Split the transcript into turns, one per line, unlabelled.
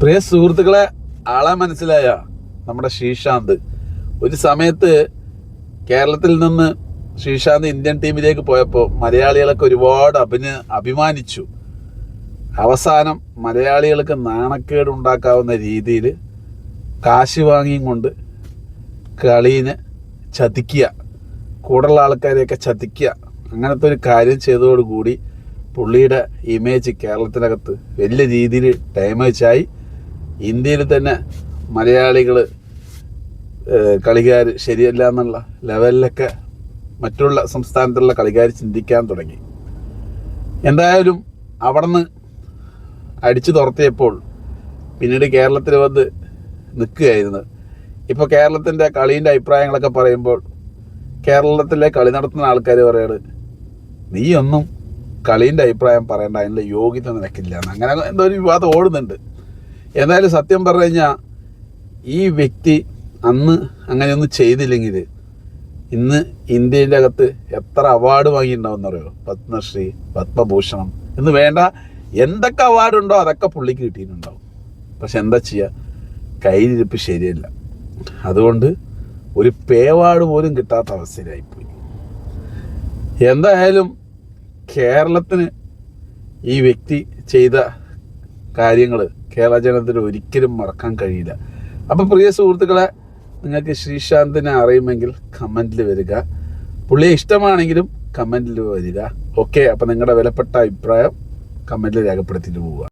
പ്രിയ സുഹൃത്തുക്കളെ ആളെ മനസ്സിലായ നമ്മുടെ ശ്രീശാന്ത്. ഒരു സമയത്ത് കേരളത്തിൽ നിന്ന് ശ്രീശാന്ത് ഇന്ത്യൻ ടീമിലേക്ക് പോയപ്പോൾ മലയാളികളൊക്കെ ഒരുപാട് അഭിന അഭിമാനിച്ചു. അവസാനം മലയാളികൾക്ക് നാണക്കേട് ഉണ്ടാക്കാവുന്ന രീതിയിൽ കാശ് വാങ്ങിയും കൊണ്ട് കളീനെ ചതിക്കുക കൂടുതലുള്ള ആൾക്കാരെയൊക്കെ ചതിക്കുക അങ്ങനത്തെ ഒരു കാര്യം ചെയ്തതോടുകൂടി പുള്ളിയുടെ ഇമേജ് കേരളത്തിനകത്ത് വലിയ രീതിയിൽ ഡാമേജ് ആയി. ഇന്ത്യയിൽ തന്നെ മലയാളികൾ കളിക്കാർ ശരിയല്ല എന്നുള്ള ലെവലിലൊക്കെ മറ്റുള്ള സംസ്ഥാനത്തുള്ള കളിക്കാർ ചിന്തിക്കാൻ തുടങ്ങി. എന്തായാലും അവിടുന്ന് അടിച്ചു തുറത്തിയപ്പോൾ പിന്നീട് കേരളത്തിൽ വന്ന് നിൽക്കുകയായിരുന്നു. ഇപ്പോൾ കേരളത്തിന്റെ കളീന്റെ അഭിപ്രായങ്ങളൊക്കെ പറയുമ്പോൾ കേരളത്തിലെ കളി നടത്തുന്ന ആൾക്കാർ പറയാണ് നീയൊന്നും കളീന്റെ അഭിപ്രായം പറയേണ്ട അതിനുള്ള യോഗ്യത നിനക്കില്ല അങ്ങനെ എന്തോ ഒരു വിവാദം ഓടുന്നുണ്ട്. എന്തായാലും സത്യം പറഞ്ഞു കഴിഞ്ഞാൽ ഈ വ്യക്തി അന്ന് അങ്ങനെയൊന്നും ചെയ്തില്ലെങ്കിൽ ഇന്ന് ഇന്ത്യന്റെ അകത്ത് എത്ര അവാർഡ് വാങ്ങിയിട്ടുണ്ടാവും അറിയോ പത്മശ്രീ പത്മഭൂഷണം. എന്ന് വേണ്ട എന്തൊക്കെ അവാർഡ് ഉണ്ടോ അതൊക്കെ പുള്ളിക്ക് കിട്ടിയിട്ടുണ്ടാവും. പക്ഷെ എന്താ ചെയ്യുക കയ്യിലിരിപ്പ് ശരിയല്ല. അതുകൊണ്ട് ഒരു പേവാർഡ് പോലും കിട്ടാത്ത അവസ്ഥയിലായിപ്പോയി. എന്തായാലും കേരളത്തിന് ഈ വ്യക്തി ചെയ്ത കാര്യങ്ങൾ കേരള ജനത്തിന് ഒരിക്കലും മറക്കാൻ കഴിയില്ല. അപ്പോൾ പ്രിയ സുഹൃത്തുക്കളെ നിങ്ങൾക്ക് ശ്രീശാന്തിനെ അറിയുമെങ്കിൽ കമന്റിൽ വരിക. പുള്ളിയെ ഇഷ്ടമാണെങ്കിലും കമന്റിൽ വരിക. ഓക്കെ അപ്പം നിങ്ങളുടെ വിലപ്പെട്ട അഭിപ്രായം കമന്റിൽ രേഖപ്പെടുത്തിയിട്ട് പോവുക.